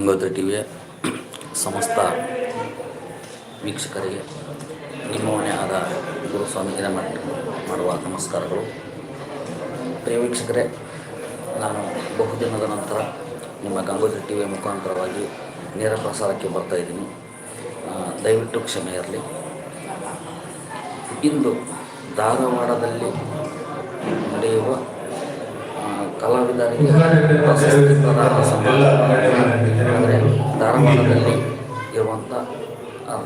ಗಂಗೋತ್ರಿ ಟಿವಿಯ ಸಮಸ್ತ ವೀಕ್ಷಕರಿಗೆ ನಿಮ್ಮವನೇ ಆದ ಗುರುಸ್ವಾಮಿ ಮಾಡಿ ಮಾಡುವ ನಮಸ್ಕಾರಗಳು. ಪ್ರಿಯ ವೀಕ್ಷಕರೇ, ನಾನು ಬಹುದಿನದ ನಂತರ ನಿಮ್ಮ ಗಂಗೋತ್ರಿ ಟಿವಿಯ ಮುಖಾಂತರವಾಗಿ ನೇರ ಪ್ರಸಾರಕ್ಕೆ ಬರ್ತಾ ಇದ್ದೀನಿ. ದಯವಿಟ್ಟು ಕ್ಷಮೆ ಇರಲಿ. ಇಂದು ಧಾರವಾಡದಲ್ಲಿ ನಡೆಯುವ ಕಲಾವಿದರಿಗೆ ಪ್ರಶಸ್ತಿ ಪ್ರದಾನ ಸಮಾರಂಭ. ಅಂದರೆ ಧಾರವಾಡದಲ್ಲಿ ಇರುವಂಥ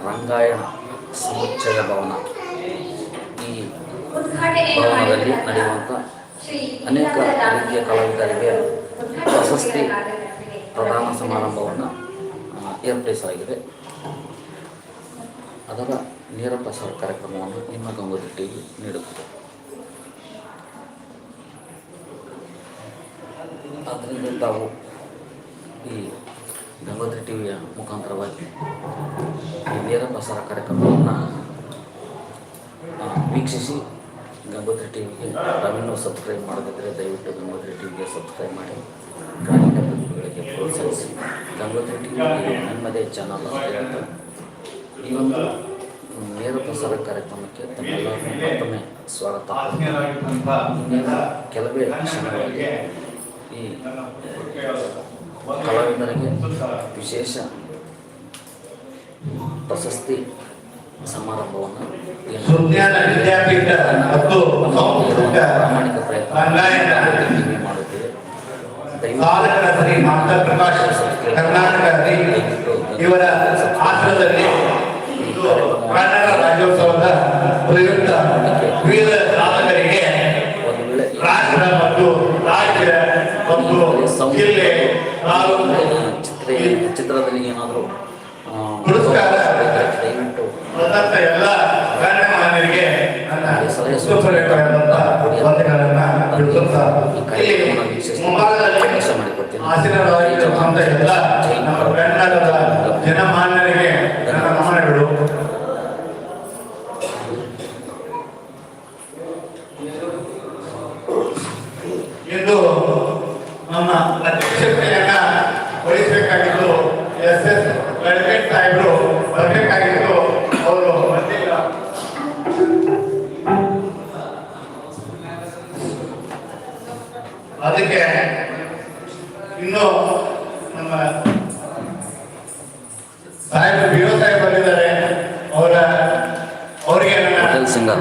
ರಂಗಾಯಣ ಸಮುಚ್ಚಯ ಭವನ. ಈ ಭವನದಲ್ಲಿ ನಡೆಯುವಂಥ ಅನೇಕ ರೀತಿಯ ಕಲಾವಿದರಿಗೆ ಪ್ರಶಸ್ತಿ ಪ್ರದಾನ ಸಮಾರಂಭವನ್ನು ಏರ್ಪಡಿಸಲಾಗಿದೆ. ಅದರ ನೇರ ಪ್ರಸಾರ ಕಾರ್ಯಕ್ರಮವನ್ನು ನಿಮ್ಮ ಗಂಗೋತ್ರಿ ಟಿವಿ ನೀಡುತ್ತದೆ ಆದ್ದರಿಂದ ತಾವು ಈ ಗಂಗೋತ್ರಿ ಟಿವಿಯ ಮುಖಾಂತರವಾಗಿ ಈ ನೇರ ಪ್ರಸಾರ ಕಾರ್ಯಕ್ರಮವನ್ನು ವೀಕ್ಷಿಸಿ ಗಂಗೋತ್ರಿ ಟಿ ವಿಗೆ ತಾವಿನ್ನೂ ಸಬ್ಸ್ಕ್ರೈಬ್ ಮಾಡದಿದ್ದರೆ ದಯವಿಟ್ಟು ಗಂಗೋತ್ರಿ ಟಿವಿಗೆ ಸಬ್ಸ್ಕ್ರೈಬ್ ಮಾಡಿ, ಗ್ರಾಮೀಣ ಪ್ರತಿಭೆಗಳಿಗೆ ಪ್ರೋತ್ಸಾಹಿಸಿ. ಗಂಗೋತ್ರಿ ಟಿವಿ ವಿಗೆ ನಿಮ್ಮದೇ ಚಾನಲ್ ಈ ಒಂದು ನೇರ ಪ್ರಸಾರ ಕಾರ್ಯಕ್ರಮಕ್ಕೆ ತಮ್ಮೆಲ್ಲರನ್ನೂ ಮತ್ತೊಮ್ಮೆ ಸ್ವಾಗತ. ಕೆಲವೇ ಕ್ಷಣಗಳಲ್ಲಿ ಈ ಕಲಾವಿದರಿಗೆ ವಿಶೇಷ ಪ್ರಶಸ್ತಿ ಸಮಾರಂಭವನ್ನು ಪ್ರಾಮಾಣಿಕ ಪ್ರಯತ್ನ ಮಾಡುತ್ತೇವೆ. ಇವರ ಸಾಧಕರ ಶ್ರೀ ಮಾಸ್ಟರ್ ಪ್ರಕಾಶ್ ಕರ್ನಾಟಕ ಶ್ರೀ ಇವರ ಆಶ್ರಮದಲ್ಲಿ ಇಂದು ಕನ್ನಡ ರಾಜ್ಯೋತ್ಸವದ ಪ್ರಯುಕ್ತ ವಿವಿಧ ಸಾಧಕರಿಗೆ ಒಂದು ವೇಳೆ ಈ ರಾಷ್ಟ್ರ ಮತ್ತು ರಾಜ್ಯ ಮತ್ತು ಜಿಲ್ಲೆ ತಾಲೂಕು ಚಿತ್ರ ಚಿತ್ರದಲ್ಲಿ ಏನಾದರೂ. ದಯವಿಟ್ಟು ಎಲ್ಲ ಗಣ್ಯಮಾನ್ಯರಿಗೆ ನನ್ನ ಹೃತ್ಪೂರ್ವಕವಾದಂತಹ ವಂದನೆಗಳನ್ನ ಪಟೇಲ್ ಸಿಂಗರ್.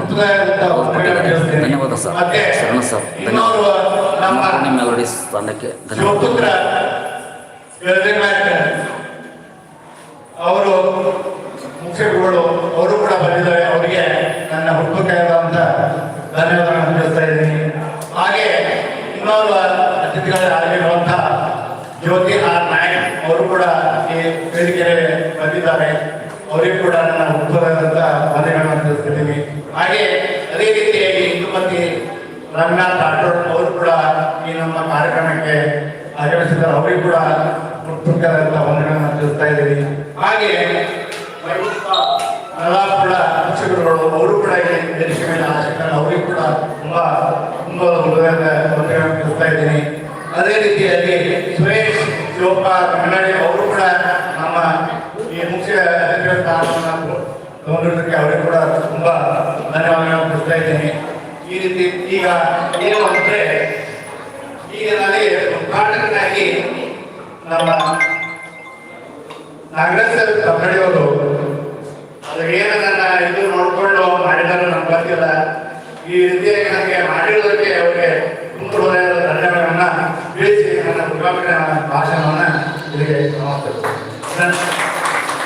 ವಂದನೆಗಳನ್ನು ಧನ್ಯವಾದ ಸರ್. ಶರಣ ಸರ್. ಧನ್ಯವಾದ ಮೆಲೋಡಿಸ್ ತಂಡಕ್ಕೆ ಧನ್ಯವಾದ ಅವರು ಮುಖ್ಯಗಳು ಅವರು ಕೂಡ ಬಂದಿದ್ದಾರೆ ಅವರಿಗೆ ನನ್ನ ಹುಟ್ಟುಕಾಯದಂತ ಧನ್ಯವಾದಗಳನ್ನು ತಿಳಿಸ್ತಾ ಇದ್ದೀನಿ ಹಾಗೆ ಇನ್ನೊಬ್ಬ ಅತಿಥಿಗಳಾಗಿರುವಂತಹ ಜ್ಯೋತಿ ಆರ್ ನಾಯಕ್ ಅವರು ಕೂಡ ಈ ವೇದಿಕೆಗೆ ಬಂದಿದ್ದಾರೆ ಅವರಿಗೂ ಕೂಡ ನನ್ನ ಹುಟ್ಟುಕಾಯದಂತ ಮನೆಗಳನ್ನು ತಿಳಿಸ್ತಿದ್ದೀನಿ ಹಾಗೆ ಅದೇ ರೀತಿಯಾಗಿ ಇಂದುಮತಿ ರಂಗನಾಥ್ ರಾಠೋಡ್ ಅವರು ಕೂಡ ಈ ನಮ್ಮ ಕಾರ್ಯಕ್ರಮಕ್ಕೆ ಆಗಮಿಸಿದ್ದಾರೆ. ಅವರಿಗೂ ಕೂಡ ಹುಟ್ಟುಕಾದಂತ ಮನೆಗಳನ್ನು ತಿಳಿಸ್ತಾ ಇದ್ದೀವಿ ಹಾಗೆ ಕೂಡ ಶಿಕ್ಷಕರುಗಳು ಅವರು ಕೂಡ ಈ ನಿರೀಕ್ಷೆ ಮೇಲೆ ಆಸಕ್ತರು. ಅವರಿಗೂ ಕೂಡ ತುಂಬಾ ತುಂಬಾ ಹೃದಯದ ವಂದನೆಗಳನ್ನು ತಿಳಿಸ್ತಾ ಇದ್ದೀನಿ. ಅದೇ ರೀತಿಯಲ್ಲಿ ಸುರೇಶ್ ಶಿವಪ್ಪ ಕನ್ನಡಿ ಅವರು ಕೂಡ ನಮ್ಮ ಮುಖ್ಯ ಅತಿಥಿಗಳ ಸ್ಥಾನವನ್ನು ತಗೊಂಡಿರೋದಕ್ಕೆ ಅವರಿಗೆ ಕೂಡ ತುಂಬ ಧನ್ಯವಾದಗಳನ್ನು ಕೊಡ್ತಾ ಇದ್ದೀನಿ. ಈ ರೀತಿ ಈಗ ಏನು ಅಂದ್ರೆ ಈಗ ನನಗೆ ಉದ್ಘಾಟಕನಾಗಿ ನಮ್ಮ ನಾಗರಾಜ್ ಕನ್ನಡಿಯವರು ಅದೇನು ನನ್ನ ಇದು ನೋಡಿಕೊಂಡು ಮಾಡಿದಾರೋ ನಮ್ಗೆ ಗೊತ್ತಿಲ್ಲ. ಈ ರೀತಿಯಾಗಿ ನನಗೆ ಮಾಡಿರೋದಕ್ಕೆ ಅವರಿಗೆ ತುಂಬ ಹೃದಯದ ಧನ್ಯವಾದಗಳನ್ನ ತಿಳಿಸಿ ನನ್ನ ಉದ್ಘಾಟನೆ ಭಾಷಣವನ್ನ ಇಲ್ಲಿಗೆ ಸಮಾಪ್ತ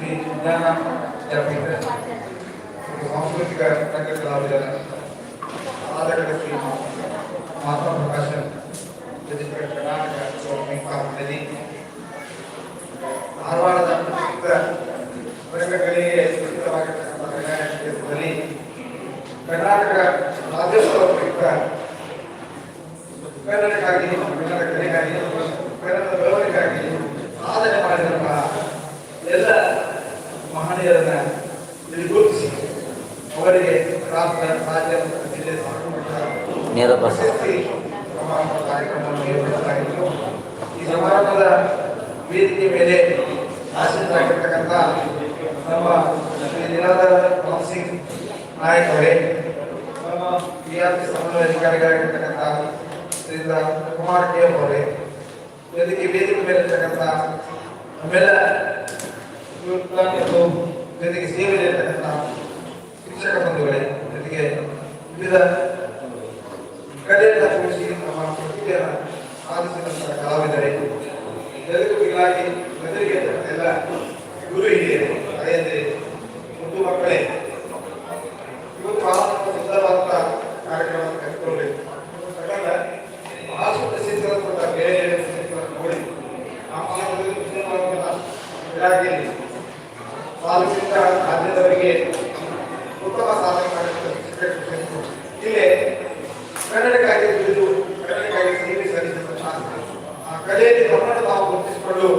ವಿಜ್ಞಾನ ವಿದ್ಯಾಪೀಠ ಮತ್ತು ಸಾಂಸ್ಕೃತಿಕ ರಂಗ ಕಲಾವಿದರ ಸಾಧಕರ ಶ್ರೀ ಮಹಾತ್ಮ ಪ್ರಕಾಶನ್ ಜನಿಸಿದ ಕರ್ನಾಟಕ ಸ್ವಾಮಿ ಕಾಲದಲ್ಲಿ ಧಾರವಾಡದ ಪ್ರಸಿದ್ಧ ರಂಗಗಳಿಗೆ ಪ್ರಸಿದ್ಧವಾಗಿರ್ತಕ್ಕಂಥ ಕಲ್ಯಾಣ ಕ್ಷೇತ್ರದಲ್ಲಿ ಕರ್ನಾಟಕ ರಾಜ್ಯೋತ್ಸವ ಪ್ರಯುಕ್ತ ಕನ್ನಡಕ್ಕಾಗಿ ಕನ್ನಡ ಕಲೆಗಾಗಿ ಕನ್ನಡ ಬೆಳವಣಿಗಾಗಿ ಮಾಡಿದಂತಹ ಎಲ್ಲ ಮಹನೀಯರನ್ನ ಇಲ್ಲಿ ಗುರುತಿಸಿ ಅವರಿಗೆ ರಾಷ್ಟ್ರ ರಾಜ್ಯ ಜಿಲ್ಲೆ ನೇರ ಕಾರ್ಯಕ್ರಮವನ್ನು ಏರ್ಪಡಿಸಲಾಗಿತ್ತು ಈ ಸಮಾರಂಭದ ವೇದಿಕೆ ಮೇಲೆ ಆಸೀನರಾಗಿರ್ತಕ್ಕಂಥ ನಮ್ಮ ಶ್ರೀ ನಿರಾಧಾರ ರಾಮ್ ಸಿಂಗ್ ನಾಯಕ್ ಅವರೇ ನಮ್ಮ ಪಿ ಆರ್ ಪಿ ಸಮನ್ವಯ ಅಧಿಕಾರಿಗಳಾಗಿರ್ತಕ್ಕಂಥ ಶ್ರೀ ಕುಮಾರ್ ಕೆ ಅವರೇ ಜೊತೆಗೆ ವೇದಿಕೆ ಮೇಲೆ ಇರ್ತಕ್ಕಂಥ ನಮ್ಮೆಲ್ಲ ಜೊತೆಗೆ ಸೇವೆಯಲ್ಲಿರ್ತಕ್ಕಂಥ ಶಿಕ್ಷಕ ಬಂಧುಗಳೇ, ಜೊತೆಗೆ ವಿವಿಧ ಕಲೆಯನ್ನು ತೋರಿಸಿ ನಮ್ಮ ಪ್ರತಿಭೆಯನ್ನು ಸಾಧಿಸಿದಂತಹ ಕಲಾವಿದರೇ. ಎಲ್ಲರಿಗೂ ಮಿಗಿಲಾಗಿ ಬದಲಿಗೆ ಎಲ್ಲ ಗುರು ಹಿರಿಯರು ಅದೇ ಮಕ್ಕಳೇ ಇವತ್ತು ತಾಲೂಕಿನ ರಾಜ್ಯದವರಿಗೆ ಉತ್ತಮ ಸಾಧನೆ ಮಾಡಿದ ಶಿಕ್ಷಕರು ಇಲ್ಲೇ ಕನ್ನಡಕ್ಕಾಗಿ ದುಡಿದು ಕನ್ನಡಕ್ಕಾಗಿ ಸೇವೆ ಸಲ್ಲಿಸಿದಂತಹ ಆ ಕಲೆಯಲ್ಲಿ ನಮ್ಮನ್ನು ನಾವು ಗುರುತಿಸಿಕೊಂಡು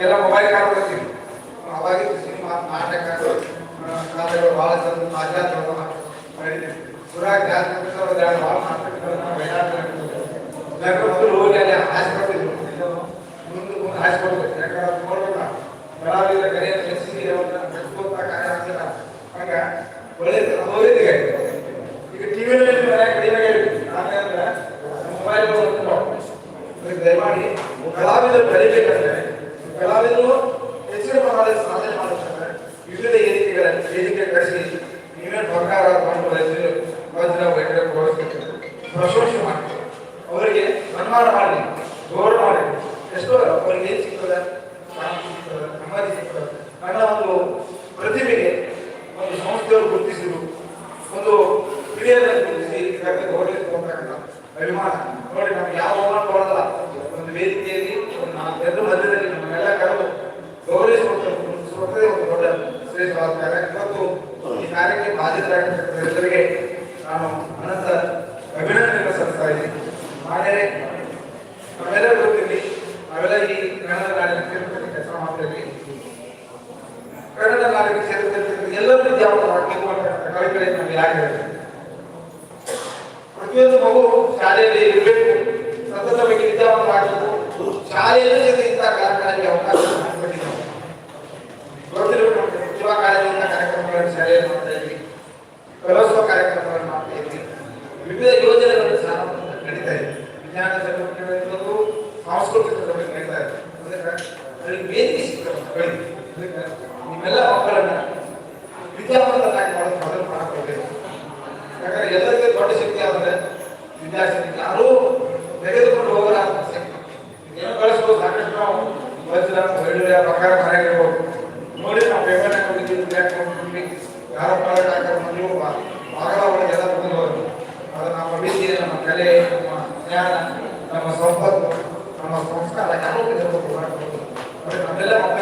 ಎಲ್ಲ ಮೊಬೈಲ್ ಕಾಣ್ಕೊಳ್ತೀವಿ ಅವಾಗಿದ್ದು ಸಿನಿಮಾ ನಾಟಕ ಕಥೆಗಳು ಬಹಳ ಚಂದ ಆಧ್ಯಾತ್ಮ ಮಾಡಿದ್ದೀವಿ ಸುರಾಗ್ ಜಾಸ್ತಿ ಭಾಳ ನಾಟಕಗಳನ್ನ ಮೊದಲು ಹೋಗಿ ಅಲ್ಲಿ ಹಾಸ್ಕೊಳ್ತಿದ್ರು ಮುಂದೆ ಮುಂದೆ ಹಾಸ್ಕೊಳ್ಬೇಕು ಯಾಕಂದ್ರೆ ಅದು ನೋಡ್ಬೇಕ ಕಲಾವಿದರ ಕಲೆಯನ್ನು ಹೆಚ್ಚಿಗೆ ಅವ್ರನ್ನ ಮೆಚ್ಚುವಂತ ಕಾರ್ಯ ಆಗ್ತಿಲ್ಲ ಹಾಗ ಒಳ್ಳೇದು ಅದು ಒಳ್ಳೇದಿಗೆ ಈಗ ಟಿವಿಯಲ್ಲಿ ಕಡಿಮೆ ಆಗಿದೆ ಯಾಕಂದ್ರೆ ಮೊಬೈಲ್ ಅದಕ್ಕೆ ದಯಮಾಡಿ ಕಲಾವಿದರು ಬೆಳಿಬೇಕಂದ್ರೆ ಕಲಾವಿದರು ಹೆಚ್ಚಿನ ಪ್ರಮಾಣದಲ್ಲಿ ಸಾಧನೆ ಮಾಡಬೇಕಂದ್ರೆ ವಿವಿಧ ವೇದಿಕೆಗಳ ವೇದಿಕೆ ಕಳಿಸಿ ನೀವೇನು ಸರ್ಕಾರ ವಜ್ರ ವೈದ್ಯರ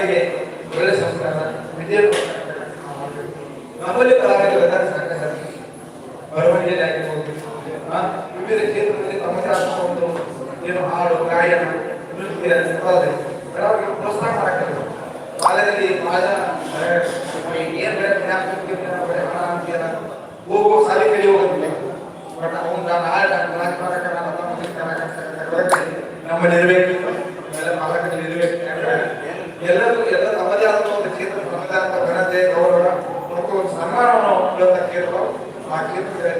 ಮಕ್ಕಳಿಗೆ ಒಳ್ಳೆ ಸಂಸ್ಕಾರ ವಿದ್ಯೆ. ನಮ್ಮಲ್ಲಿ ಕಲಾವಿದರು ಇದ್ದಾರೆ ಸಾಕಷ್ಟು ವಿವಿಧ ಕ್ಷೇತ್ರದಲ್ಲಿ ತಮ್ಮದೇ ಒಂದು ಏನು ಹಾಡು ಗಾಯನ ನೃತ್ಯ ಎಲ್ಲರಿಗೆ ಪ್ರೋತ್ಸಾಹ ಮಾಡಬೇಕು ಬಾಲ್ಯದಲ್ಲಿ ಬಹಳ ಏನ್ ಅಂತೀಯಲ್ಲ ಹೋಗೋ ಸಾಲಿ ಕಲಿ ಹೋಗೋದಿಲ್ಲ ನಾನು ನಾಳೆ ನಾನು ರಾಜಕಾರಣ ನಮ್ಮ ಎಲ್ಲ ಪಾಲಕರಲ್ಲಿ ಇರಬೇಕು ಎಲ್ಲರೂ ಎಲ್ಲ ತಮ್ಮದೇ ಆದ ಒಂದು ಕ್ಷೇತ್ರ ತಮ್ಮದೇ ಆದ ಘನತೆ ಗೌರವ ಮತ್ತು ಒಂದು ಸನ್ಮಾನವನ್ನು ನೀಡುವಂಥ ಕ್ಷೇತ್ರ ಆ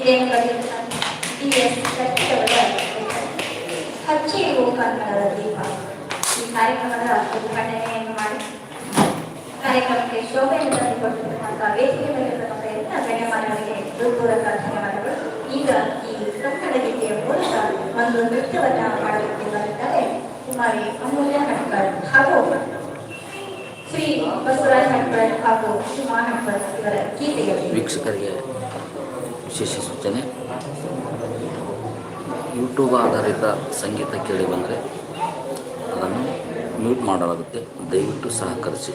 ದೇಹದಲ್ಲಿ ಡಿ ಎಸ್ ಇರುವ ಕನ್ನಡದ ದೀಪ ಈ ಕಾರ್ಯಕ್ರಮದ ಉದ್ಘಾಟನೆಯನ್ನು ಮಾಡಿ ಕಾರ್ಯಕ್ರಮಕ್ಕೆ ಶೋಭೆಯನ್ನು ತಂದುಕೊಟ್ಟಿರುವಂತಹ ವೇದಿಕೆ ಮೇಲಿರ್ತಕ್ಕಂಥ ಎಲ್ಲ ಗಣ್ಯಮಾನವರಿಗೆ ಹೃತ್ಪೂರ್ವಕ ಧನ್ಯವಾದಗಳು ಈಗ ಈ ಕನ್ನಡ ಗೀತೆಯ ಮೂಲಕ ಒಂದು ನೃತ್ಯವನ್ನ ಮಾಡಲಿದ್ದಾರೆ ಕುಮಾರಿ ಅಮೂಲ್ಯ ಹಟ್ಕರ್ ಹಾಗೂ ಶ್ರೀ ಬಸವರಾಜ್ ಹಟ್ಕರ್ ಹಾಗೂ ಸುಮಾ ಹಟ್ಕರ್ ಇವರ ವೀಕ್ಷಕರಿಗೆ ವಿಶೇಷ ಸೂಚನೆ ಯೂಟ್ಯೂಬ್ ಆಧಾರಿತ ಸಂಗೀತ ಕೇಳಿ ಬಂದರೆ ಅದನ್ನು ಮ್ಯೂಟ್ ಮಾಡಲಾಗುತ್ತೆ. ದಯವಿಟ್ಟು ಸಹಕರಿಸಿ.